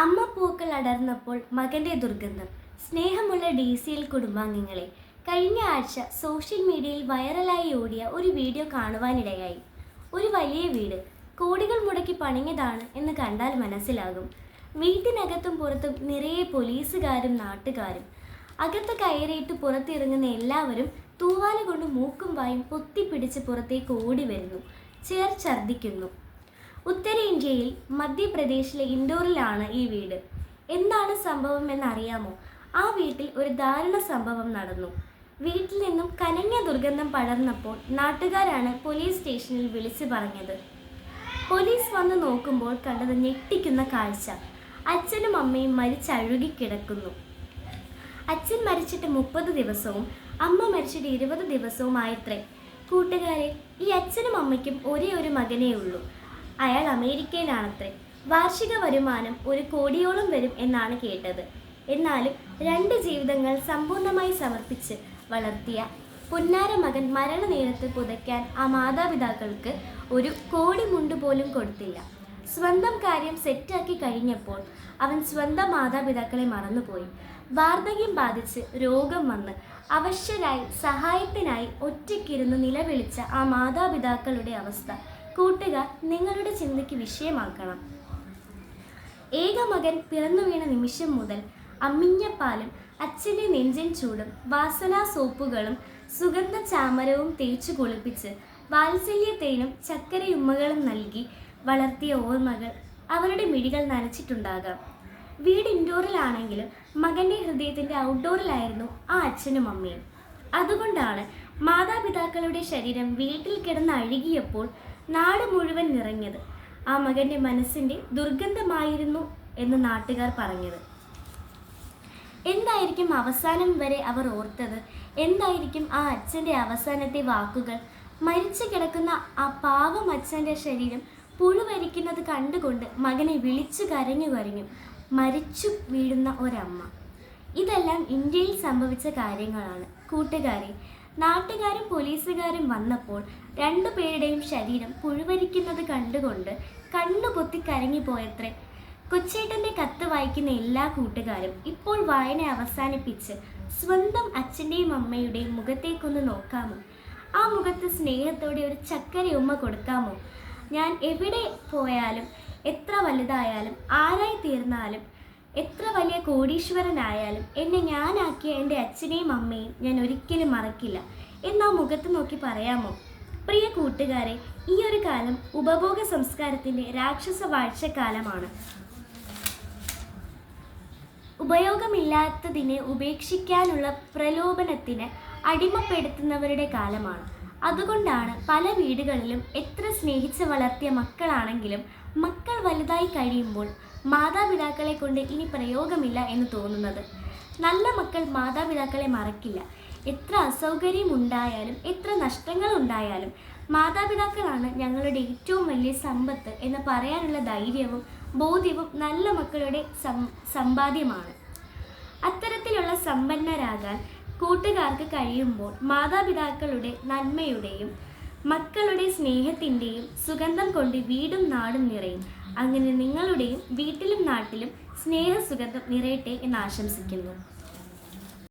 അമ്മ പൂക്കൾ അടർന്നപ്പോൾ മകന്റെ ദുർഗന്ധം. സ്നേഹമുള്ള ഡി സി എൽ കുടുംബാംഗങ്ങളെ കഴിഞ്ഞ ആഴ്ച സോഷ്യൽ മീഡിയയിൽ വൈറലായി ഓടിയ ഒരു വീഡിയോ കാണുവാനിടയായി. ഒരു വലിയ വീട് കോടികൾ മുടക്കി പണിഞ്ഞതാണ് എന്ന് കണ്ടാൽ മനസ്സിലാകും. വീട്ടിനകത്തും പുറത്തും നിറയെ പോലീസുകാരും നാട്ടുകാരും. അകത്ത് കയറിയിട്ട് പുറത്തിറങ്ങുന്ന എല്ലാവരും തൂവാല കൊണ്ട് മൂക്കും വായും പൊത്തിപ്പിടിച്ച് പുറത്തേക്ക് ഓടി വരുന്നു ചേർ ഛർദ്ദിക്കുന്നു. ഉത്തരേന്ത്യയിൽ മധ്യപ്രദേശിലെ ഇൻഡോറിലാണ് ഈ വീട്. എന്താണ് സംഭവം എന്നറിയാമോ? ആ വീട്ടിൽ ഒരു ദാരുണ സംഭവം നടന്നു. വീട്ടിൽ നിന്നും കനഞ്ഞ ദുർഗന്ധം പടർന്നപ്പോൾ നാട്ടുകാരാണ് പോലീസ് സ്റ്റേഷനിൽ വിളിച്ചു പറഞ്ഞത്. പോലീസ് വന്ന് നോക്കുമ്പോൾ കണ്ടത് ഞെട്ടിക്കുന്ന കാഴ്ച. അച്ഛനും അമ്മയും മരിച്ചഴുകി കിടക്കുന്നു അച്ഛൻ മരിച്ചിട്ട് മുപ്പത് ദിവസവും അമ്മ മരിച്ചിട്ട് ഇരുപത് ദിവസവും ആയത്രേ. കൂട്ടുകാരെ ഈ അച്ഛനും അമ്മയ്ക്കും ഒരേ ഒരു മകനേ ഉള്ളൂ. അയാൾ അമേരിക്കയിലാണത്രേ. വാർഷിക വരുമാനം ഒരു കോടിയോളം വരും എന്നാണ് കേട്ടത്. എന്നാലും രണ്ട് ജീവിതങ്ങൾ സമ്പൂർണമായി സമർപ്പിച്ച് വളർത്തിയ പുന്നാര മകൻ മരണനേരത്ത് പുതയ്ക്കാൻ ആ മാതാപിതാക്കൾക്ക് ഒരു കോടി മുണ്ട് പോലും കൊടുത്തില്ല. സ്വന്തം കാര്യം സെറ്റാക്കി കഴിഞ്ഞപ്പോൾ അവൻ സ്വന്തം മാതാപിതാക്കളെ മറന്നുപോയി. വാർദ്ധക്യം ബാധിച്ച് രോഗം വന്ന് അവശ്യരായി സഹായത്തിനായി ഒറ്റയ്ക്കിരുന്ന് നിലവിളിച്ച ആ മാതാപിതാക്കളുടെ അവസ്ഥ കൂട്ടുകാർ നിങ്ങളുടെ ചിന്തയ്ക്ക് വിഷയമാക്കണം. ഏക മകൻ പിറന്നു വീണ നിമിഷം മുതൽ അമ്മിഞ്ഞപ്പാലും അച്ഛന്റെ നെഞ്ചിൻ ചൂടും വാസനാ സോപ്പുകളും സുഗന്ധ ചാമരവും തേച്ചു കുളിപ്പിച്ച് വാത്സല്യത്തേനും ചക്കരയുമ്മകളും നൽകി വളർത്തിയ ഓർമ്മകൾ അവരുടെ മിഴികൾ നനച്ചിട്ടുണ്ടാകാം. വീട് ഇൻഡോറിലാണെങ്കിലും മകന്റെ ഹൃദയത്തിന്റെ ഔട്ട്ഡോറിലായിരുന്നു ആ അച്ഛനും അമ്മയും. അതുകൊണ്ടാണ് മാതാപിതാക്കളുടെ ശരീരം വീട്ടിൽ കിടന്ന് അഴുകിയപ്പോൾ നാട് മുഴുവൻ നിറഞ്ഞത്. ആ മകന്റെ മനസ്സിന്റെ ദുർഗന്ധമായിരുന്നു എന്ന് നാട്ടുകാർ പറഞ്ഞത്. എന്തായിരിക്കും അവസാനം വരെ അവർ ഓർത്തത്? എന്തായിരിക്കും ആ അച്ഛന്റെ അവസാനത്തെ വാക്കുകൾ? മരിച്ചു കിടക്കുന്ന ആ പാവം അച്ഛന്റെ ശരീരം പുഴുവരിക്കുന്നത് കണ്ടുകൊണ്ട് മകനെ വിളിച്ചു കരഞ്ഞു കരഞ്ഞു മരിച്ചു വീഴുന്ന ഒരമ്മ. ഇതെല്ലാം ഇന്ത്യയിൽ സംഭവിച്ച കാര്യങ്ങളാണ്. കൂട്ടുകാരെ നാട്ടുകാരും പോലീസുകാരും വന്നപ്പോൾ രണ്ടു പേരുടെയും ശരീരം പുഴുവരിക്കുന്നത് കണ്ടുകൊണ്ട് കണ്ണു പൊത്തി കരങ്ങിപ്പോയത്രേ കൊച്ചേട്ടന്റെ കത്ത് വായിക്കുന്ന എല്ലാ കൂട്ടുകാരും ഇപ്പോൾ വായന അവസാനിപ്പിച്ച് സ്വന്തം അച്ഛന്റെയും അമ്മയുടെയും മുഖത്തേക്കൊന്ന് നോക്കാമോ? ആ മുഖത്ത് സ്നേഹത്തോടെ ഒരു ചക്കര ഉമ്മ കൊടുക്കാമോ? ഞാൻ എവിടെ പോയാലും എത്ര വലുതായാലും ആരായി തീർന്നാലും എത്ര വലിയ കോടീശ്വരനായാലും എന്നെ ഞാനാക്കിയ എന്റെ അച്ഛനെയും അമ്മയും ഞാൻ ഒരിക്കലും മറക്കില്ല. എന്നാ മുഖത്ത് നോക്കി പറയാമോ? പ്രിയ കൂട്ടുകാരെ ഈ ഒരു കാലം ഉപഭോഗ സംസ്കാരത്തിന്റെ രാക്ഷസ വാഴ്ചക്കാലമാണ്. ഉപയോഗമില്ലാത്തതിനെ ഉപേക്ഷിക്കാനുള്ള പ്രലോഭനത്തിന് അടിമപ്പെടുത്തുന്നവരുടെ കാലമാണ്. അതുകൊണ്ടാണ് പല വീടുകളിലും എത്ര സ്നേഹിച്ച് വളർത്തിയ മക്കളാണെങ്കിലും മക്കൾ വലുതായി കഴിയുമ്പോൾ മാതാപിതാക്കളെ കൊണ്ട് ഇനി പ്രയോഗമില്ല എന്ന് തോന്നുന്നത്. നല്ല മക്കൾ മാതാപിതാക്കളെ മറക്കില്ല. എത്ര അസൗകര്യം ഉണ്ടായാലും എത്ര നഷ്ടങ്ങൾ ഉണ്ടായാലും മാതാപിതാക്കളാണ് ഞങ്ങളുടെ ഏറ്റവും വലിയ സമ്പത്ത് എന്ന് പറയാനുള്ള ധൈര്യവും ബോധ്യവും നല്ല മക്കളുടെ സമ്പാദ്യമാണ്. അത്തരത്തിലുള്ള സമ്പന്നരാകാൻ കൂട്ടുകാർക്ക് കഴിയുമ്പോൾ മാതാപിതാക്കളുടെ നന്മയുടെയും മക്കളുടെ സ്നേഹത്തിന്റെയും സുഗന്ധം കൊണ്ട് വീടും നാടും നിറയും. അങ്ങനെ നിങ്ങളുടെയും വീട്ടിലും നാട്ടിലും സ്നേഹസുഗന്ധം നിറയട്ടെ എന്ന് ആശംസിക്കുന്നു.